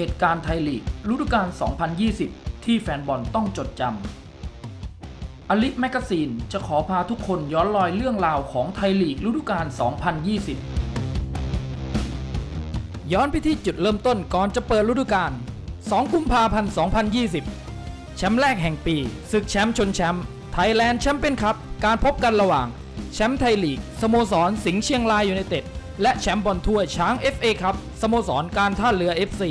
เหตุการณ์ไทยลีกฤดูกาล 2020 ที่แฟนบอลต้องจดจำอลิแมกซีนจะขอพาทุกคนย้อนรอยเรื่องราวของไทยลีกฤดูกาล 2020 ย้อนไปที่จุดเริ่มต้นก่อนจะเปิดฤดูกาล 2 กุมภาพันธ์ 2020 แชมป์แรกแห่งปีศึกแชมป์ชนแชมป์ไทยแลนด์แชมเปี้ยนคัพการพบกันระหว่างแชมป์ไทยลีกสโมสรสิงห์เชียงรายยูไนเต็ดและแชมป์บอลถ้วยช้าง FA ครับสโมสรการท่าเรือ FC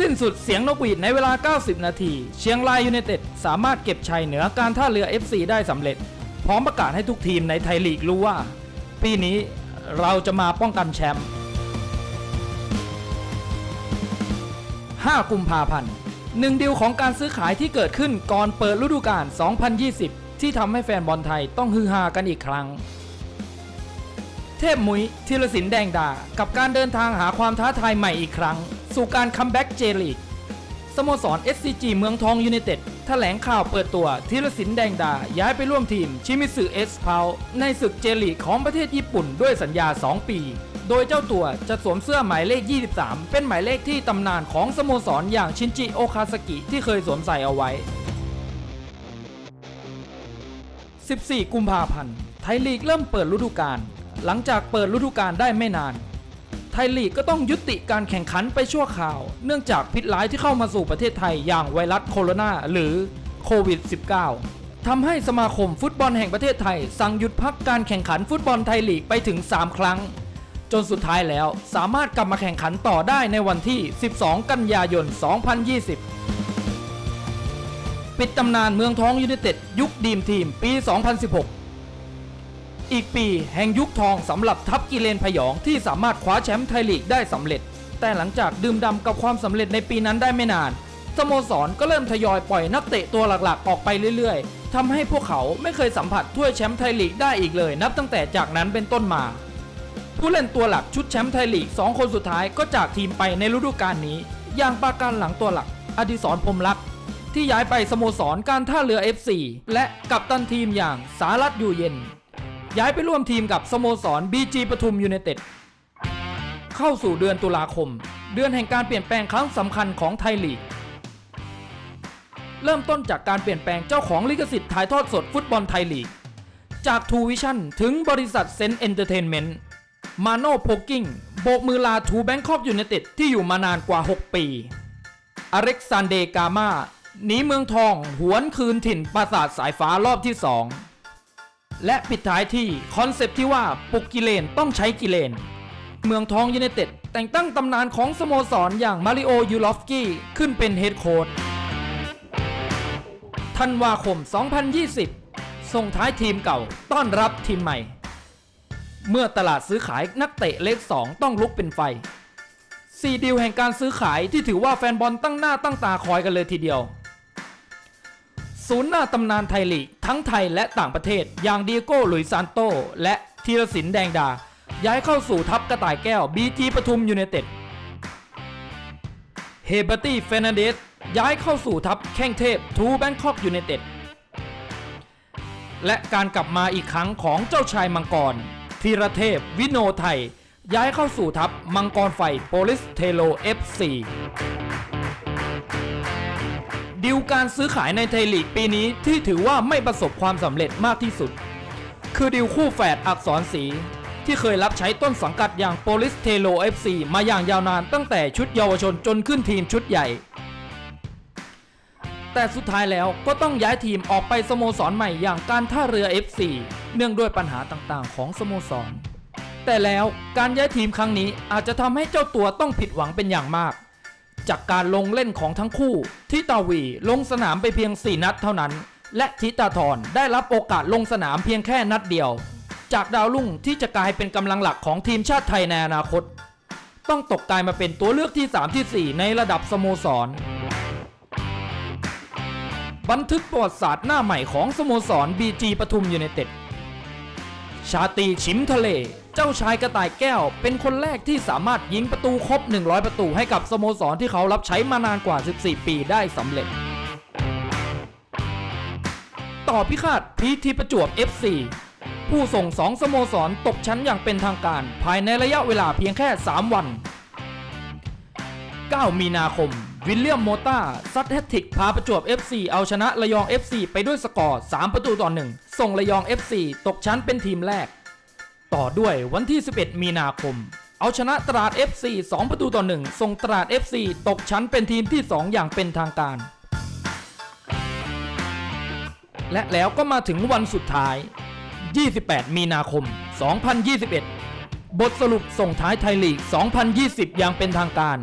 สิ้นสุดเสียงนกหวีดในเวลา 90 นาที เชียงรายยูไนเต็ดสามารถเก็บชัยเหนือการท่าเรือ FC ได้สำเร็จ พร้อมประกาศให้ทุกทีมในไทยลีกรู้ว่า ปีนี้เราจะมาป้องกันแชมป์ 5 กุมภาพันธ์หนึ่งเดียวของการซื้อขายที่เกิดขึ้นก่อนเปิดฤดูกาล 2020 ที่ทำให้แฟนบอลไทยต้องฮือฮากันอีกครั้ง เทพมุ้ยธีรศินแดงดา กับการเดินทางหาความท้าทายใหม่อีกครั้ง สู่การคัมแบ็กเจลีกสโมสร SCG เมืองทองยูไนเต็ดแถลงข่าวเปิดตัวธีรศินแดงดา ย้ายไปร่วมทีมชิมิสึเอสพาวในศึกเจลีกของประเทศญี่ปุ่นด้วยสัญญา 2 ปี โดยเจ้าตัวจะสวมเสื้อหมายเลข 23 เป็นหมายเลขที่ตำนานของสโมสรอย่างชินจิโอคาสกิที่เคยสวมใส่เอาไว้ 14 กุมภาพันธ์ ไทยลีกเริ่มเปิดฤดูกาลหลังจากเปิดฤดูกาลได้ไม่นาน ไทยลีกก็ต้องยุติการแข่งขันไปชั่วคราว เนื่องจากพิษร้ายที่เข้ามาสู่ประเทศไทยอย่างไวรัสโคโรนาหรือโควิด -19 ทำให้สมาคมฟุตบอลแห่งประเทศไทย สั่งหยุดพักการแข่งขันฟุตบอลไทยลีกไปถึง 3 ครั้ง จนสุดท้ายแล้วสามารถกลับมาแข่งขันต่อได้ในวันที่ 12 กันยายน 2020 ปิดตำนานเมืองทองยูไนเต็ดยุคดีมทีมปี 2016 อีกปีแห่งยุคทองสำหรับทัพกิเลนพยองที่สามารถคว้าแชมป์ไทยลีกได้สำเร็จ แต่หลังจากดื่มด่ำกับความสำเร็จในปีนั้นได้ไม่นานสโมสรก็เริ่มทยอยปล่อยนักเตะตัวหลักๆ ออกไปเรื่อยๆทำให้พวกเขาไม่เคยสัมผัสถ้วยแชมป์ไทยลีกได้อีกเลย นับตั้งแต่จากนั้นเป็นต้นมา ผู้เล่นตัวหลักชุดแชมป์ไทยลีก2คนสุดท้ายก็จากทีมไปในฤดูกาลนี้ อย่างปาการหลังตัวหลัก อดิศรพรมรักษ์ที่ย้ายไปสโมสรการท่าเรือ FC และกัปตันทีมอย่างสารัตอยู่เย็น ย้ายไปร่วมทีมกับสโมสร BG ปทุมยูไนเต็ด เข้าสู่เดือนตุลาคม เดือนแห่งการเปลี่ยนแปลงครั้งสำคัญของไทยลีก เริ่มต้นจากการเปลี่ยนแปลงเจ้าของลิขสิทธิ์ถ่ายทอดสดฟุตบอลไทยลีก จากทูวิชั่นถึงบริษัทเซนเอนเตอร์เทนเมนต์ มาโนโพกิ้งโบกมือลาทูแบงคอกยูไนเต็ดที่อยู่มานานกว่า 6 ปี อเล็กซานเดกามาหนีเมืองทอง หวนคืนถิ่นปราสาทสายฟ้ารอบที่ 2 และปิดท้ายที่คอนเซปที่ว่าปลุกกิเลนต้องใช้กิเลน เมืองทองยูไนเต็ดแต่งตั้งตำนานของสโมสรอย่างมาริโอยูลอฟสกี้ขึ้นเป็นเฮดโค้ชธันวาคม 2020 ส่งท้ายทีมเก่าต้อนรับทีมใหม่ เมื่อตลาดซื้อขายนักเตะเลข 2 ต้องลุกเป็นไฟสี่ดีลแห่งการซื้อขายที่ถือว่าแฟนบอลตั้งหน้าตั้งตาคอยกันเลยทีเดียว ศูนย์หน้าตำนานไทยลีกทั้งไทยและต่างประเทศ อย่างดีโก้หลุยซานโต และธีรศินแดงดา ย้ายเข้าสู่ทัพกระต่ายแก้วบีจีปทุมยูไนเต็ดเฮเบอร์ตี้เฟนันเดสย้ายเข้าสู่ทัพแข้งเทพทูแบงคอกยูไนเต็ดและการกลับมาอีกครั้งของเจ้าชายมังกรธีรเทพวิโนไทย ย้ายเข้าสู่ทัพมังกรไฟโปลิสเทโล FC ดิวการซื้อขายในไทยลีกปีนี้ที่ถือว่าไม่ประสบความสำเร็จมากที่สุด คือดิวคู่แฝดอักษรสี ที่เคยรับใช้ต้นสังกัดอย่างโปลิสเทโล FC มาอย่างยาวนานตั้งแต่ชุดเยาวชนจนขึ้นทีมชุดใหญ่ แต่สุดท้ายแล้วก็ต้องย้ายทีมออกไปสโมสรใหม่อย่างการท่าเรือ FC เนื่องด้วยปัญหาต่างๆ ของสโมสร แต่แล้วการย้ายทีมครั้งนี้อาจจะทำให้เจ้าตัวต้องผิดหวังเป็นอย่างมาก จากการลงเล่นของทั้งคู่ ทิตาวีลงสนามไปเพียง 4 นัดเท่านั้น และทิตาทรได้รับโอกาสลงสนามเพียงแค่นัดเดียว จากดาวรุ่งที่จะกลายเป็นกำลังหลักของทีมชาติไทยในอนาคต ต้องตกกลายมาเป็นตัวเลือกที่ 3 ที่ 4 ในระดับสโมสร บันทึกประวัติศาสตร์หน้าใหม่ของสโมสร BG ปทุมยูไนเต็ดชาตีชิมทะเล เจ้าชายกระต่ายแก้ว เป็นคนแรกที่สามารถยิงประตูครบ 100 ประตูให้กับสโมสรที่เขารับใช้มานานกว่า 14 ปีได้สำเร็จ ต่อพิฆาตพีทีประจวบ FC ผู้ส่งสองสโมสรตกชั้นอย่างเป็นทางการ ภายในระยะเวลาเพียงแค่ 3 วัน 9 มีนาคม วิลเลียมโมต้าซัดแฮตทริกพาประจวบ FC เอาชนะระยอง FC ไปด้วยสกอร์ 3 ประตูต่อ 1 ส่งระยอง FC ตกชั้นเป็นทีมแรก ต่อด้วยวันที่ 11 มีนาคม เอาชนะตราด FC 2 ประตูต่อ 1 ส่งตราด FC ตกชั้นเป็นทีมที่ 2 อย่างเป็นทางการ และแล้วก็มาถึงวันสุดท้าย 28 มีนาคม 2021 บทสรุปส่งท้ายไทยลีก 2020 อย่างเป็นทางการ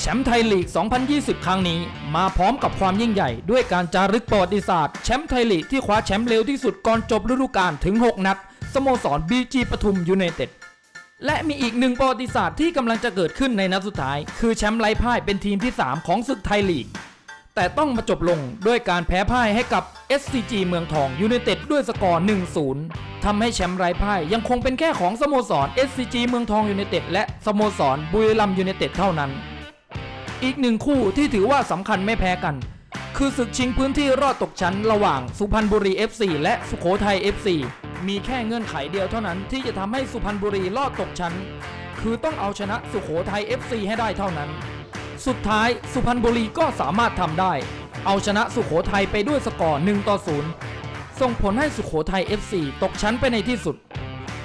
แชมป์ไทยลีก 2020 ครั้งนี้มาพร้อมกับความยิ่งใหญ่ด้วยการจารึกประวัติศาสตร์แชมป์ไทยลีกที่คว้าแชมป์เร็วที่สุดก่อนจบฤดูกาลถึง 6 นัด สโมสรบีจีปทุมยูไนเต็ดและมีอีกหนึ่งประวัติศาสตร์ที่กำลังจะเกิดขึ้นในนัดสุดท้าย คือแชมป์ไร้พ่ายเป็นทีมที่ 3 ของศึกไทยลีก แต่ต้องมาจบลงด้วยการแพ้พ่ายให้กับ SCG เมืองทองยูไนเต็ดด้วยสกอร์ 1-0 ทำให้แชมป์ไร้พ่ายยังคงเป็นแค่ของสโมสร SCG เมืองทองยูไนเต็ดและสโมสรบุรีรัมย์ยูไนเต็ดเท่านั้น อีกหนึ่งคู่ที่ถือว่าสำคัญไม่แพ้กัน คือศึกชิงพื้นที่รอดตกชั้นระหว่างสุพรรณบุรี FC และสุโขทัย FC มีแค่เงื่อนไขเดียวเท่านั้นที่จะทำให้สุพรรณบุรีรอดตกชั้น คือต้องเอาชนะสุโขทัย FC ให้ได้เท่านั้น สุดท้ายสุพรรณบุรีก็สามารถทำได้ เอาชนะสุโขทัยไปด้วยสกอร์1ต่อ0ส่งผลให้สุโขทัย FC ตกชั้นไปในที่สุด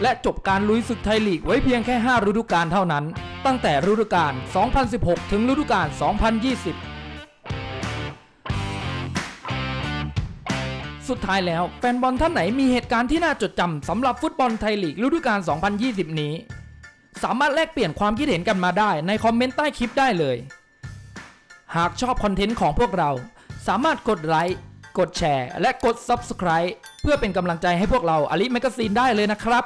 และจบการลุยศึกไทยลีกไว้เพียงแค่ 5 ฤดูกาลเท่านั้น ตั้งแต่ฤดูกาล2016 ถึงฤดูกาล2020 สุดท้ายแล้ว แฟนบอลท่านไหนมีเหตุการณ์ที่น่าจดจำสำหรับฟุตบอลไทยลีกฤดูกาล 2020 นี้ สามารถแลกเปลี่ยนความคิดเห็นกันมาได้ในคอมเมนต์ใต้คลิปได้เลย หากชอบคอนเทนต์ของพวกเรา สามารถกดไลค์กดแชร์ และกด Subscribe เพื่อเป็นกำลังใจให้พวกเราอลิแมกซีนได้เลยนะครับ